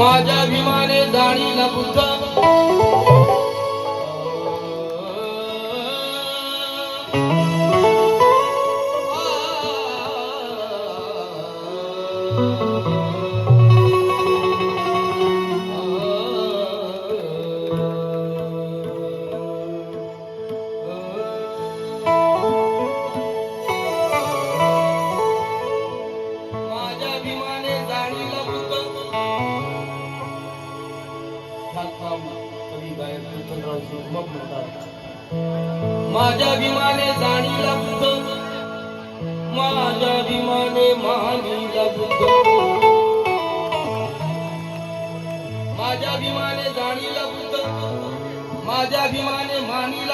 माझ्या विमाने जाणीला बुद्ध गायक विठ्ठलराव सुगमक म्हणतात माझ्या विमाने जाणीला बुद्ध माझ्या विमाने मानीला बुद्ध माझ्या विमाने जाणीला बुद्ध माझ्या विमाने मानीला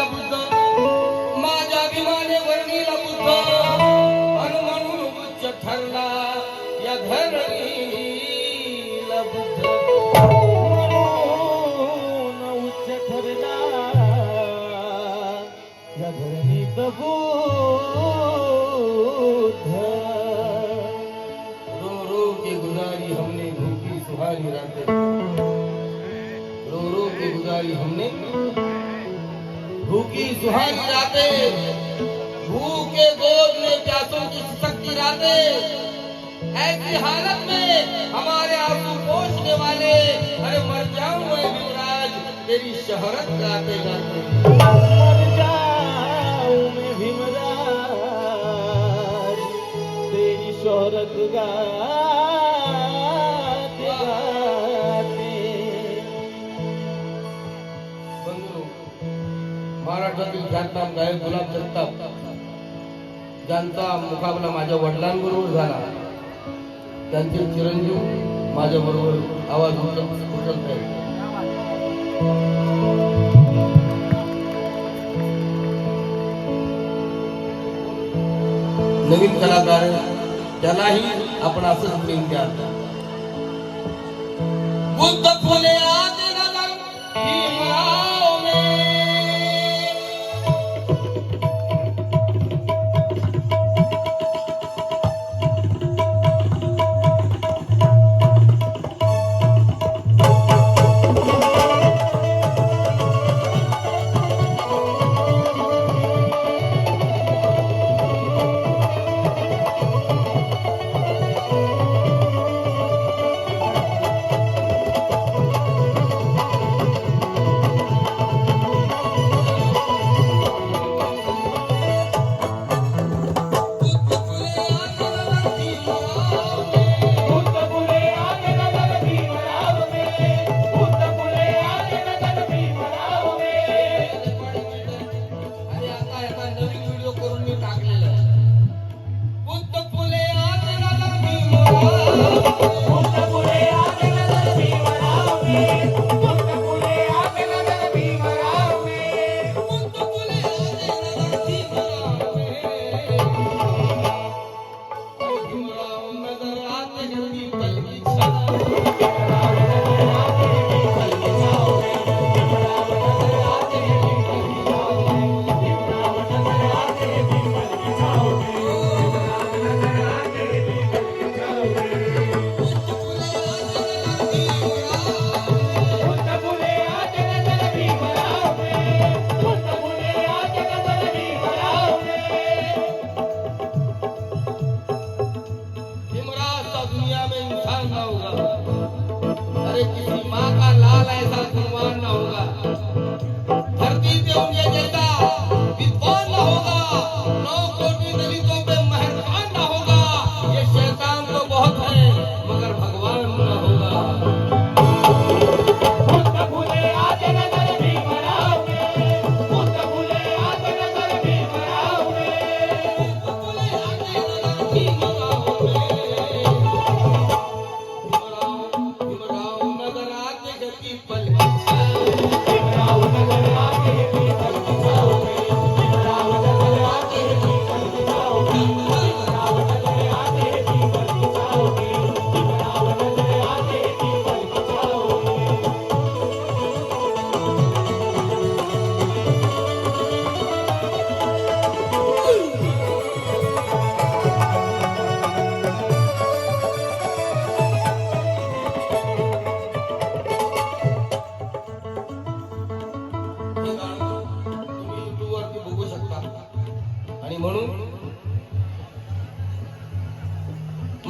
गुजारी हमने भूखी सुहारी रातें रो रो के गुजारी हमने भूखी सुहारी रातें भूखे गोद में प्यासों की सकती रातें ऐसी हालत में हमारे आंसू पोछने वाले अरे मर जाऊं मैं युवराज तेरी शहरत गाते गाते। महाराष्ट्रातील ख्यातनाम गायक गुलाब जगताप. ज्यांचा मुकाबला माझ्या वडिलांबरोबर झाला त्यांचे चिरंजीव माझ्या बरोबर आवाज उचलत आहे नवीन कलाकार त्यालाही आपण असंच प्रेम द्या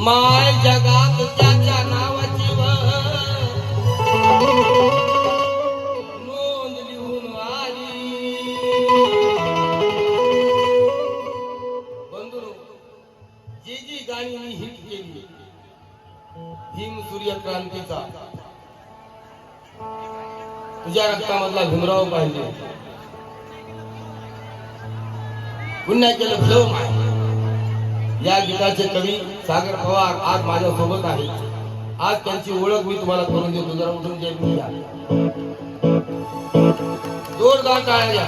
माय जगात त्याच्या नावाची नोंद लिहून आली. बंधू जी जी गाणी मी हिट केली भीम सूर्य क्रांतीचा तुझ्या रक्तामधला भीमराव पाहिजे. पुन्हा केलं भलं माय या गीताचे कवी सागर पवार आज माझ्या सोबत आहे आज त्यांची ओळख मी तुम्हाला करून देतो. जरा उठून जोरदार टाळ्या